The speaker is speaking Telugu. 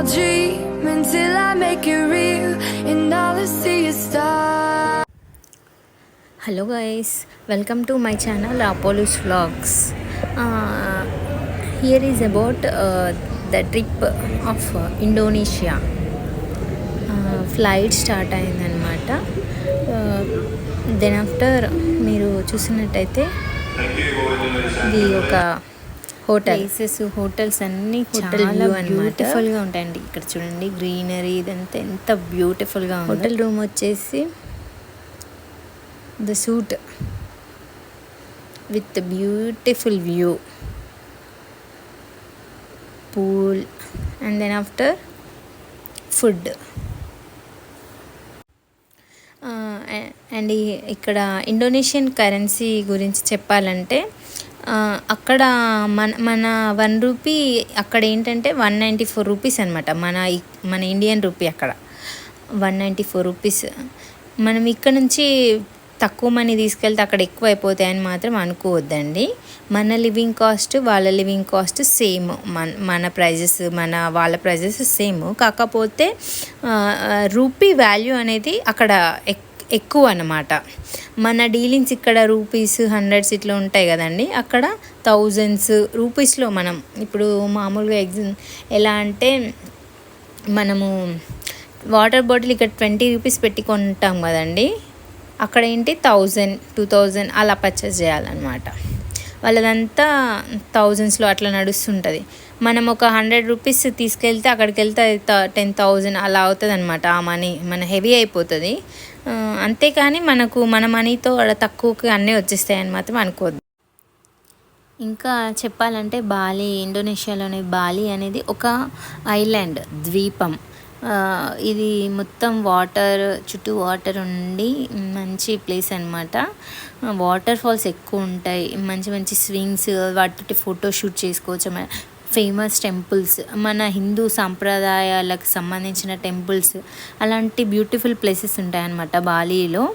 I'll dream until I make it real and all I see is stars. Hello guys welcome to my channel Apollo's vlogs here is about the trip of Indonesia flight start అయిందనమాట దెన్ ఆఫ్టర్ మీరు చూసినట్టయితే ఇది ఒక ప్లేసెస్ హోటల్స్ అన్ని అన్నమాట. బ్యూటిఫుల్గా ఉంటాయండి. ఇక్కడ చూడండి గ్రీనరీ ఇదంతా ఎంత బ్యూటిఫుల్గా హోటల్ రూమ్ వచ్చేసి the suite with beautiful view. Pool and then after food. And ఇక్కడ ఇండోనేషియన్ కరెన్సీ గురించి చెప్పాలంటే అక్కడ మన మన వన్ రూపీ అక్కడ ఏంటంటే వన్ నైంటీ ఫోర్ రూపీస్ అనమాట మన మన ఇండియన్ రూపీ అక్కడ. One ninety four rupees. మనం ఇక్కడ నుంచి తక్కువ మనీ తీసుకెళ్తే అక్కడ ఎక్కువ అయిపోతాయని మాత్రం అనుకోవద్దండి. మన లివింగ్ కాస్ట్ వాళ్ళ లివింగ్ కాస్ట్ సేమ్. మన మన ప్రైజెస్ మన వాళ్ళ ప్రైజెస్ సేమ్. కాకపోతే రూపీ వాల్యూ అనేది అక్కడ ఎక్కువ అన్నమాట. మన డీలింగ్స్ ఇక్కడ రూపీస్ హండ్రెడ్స్ ఇట్లా ఉంటాయి కదండి. అక్కడ థౌజండ్స్ రూపీస్లో మనం ఇప్పుడు మామూలుగా ఎగ్జామ్ ఎలా అంటే మనము వాటర్ బాటిల్ ఇక్కడ ట్వంటీ రూపీస్ పెట్టి కొంటాం కదండి. అక్కడ ఏంటి? థౌజండ్ టూ థౌజండ్ అలా పర్చేస్ చేయాలన్నమాట. వాళ్ళదంతా థౌజండ్స్లో అట్లా నడుస్తుంటుంది. మనం ఒక హండ్రెడ్ రూపీస్ తీసుకెళ్తే అక్కడికి వెళ్తే అది టెన్ థౌజండ్ అలా అవుతుంది అనమాట ఆ మనీ. మన హెవీ అయిపోతుంది. అంతేకాని మనకు మన మనీతో అక్కడ తక్కువకి అన్నీ వచ్చేస్తాయి అని మాత్రం అనుకోవద్దు. ఇంకా చెప్పాలంటే బాలి ఇండోనేషియాలోని బాలి అనేది ఒక ఐలాండ్ ద్వీపం. ఇది మొత్తం వాటర్ చుట్టూ వాటర్ ఉండి మంచి ప్లేస్ అనమాట వాటర్ ఫాల్స్ ఎక్కువ ఉంటాయి. మంచి మంచి స్వింగ్స్ వాటి ఫోటో షూట్ చేసుకోవచ్చు. Famous temples. మన హిందూ సాంప్రదాయాలకు సంబంధించిన టెంపుల్స్. అలాంటి బ్యూటిఫుల్ ప్లేసెస్ ఉంటాయన్నమాట బాలీలో.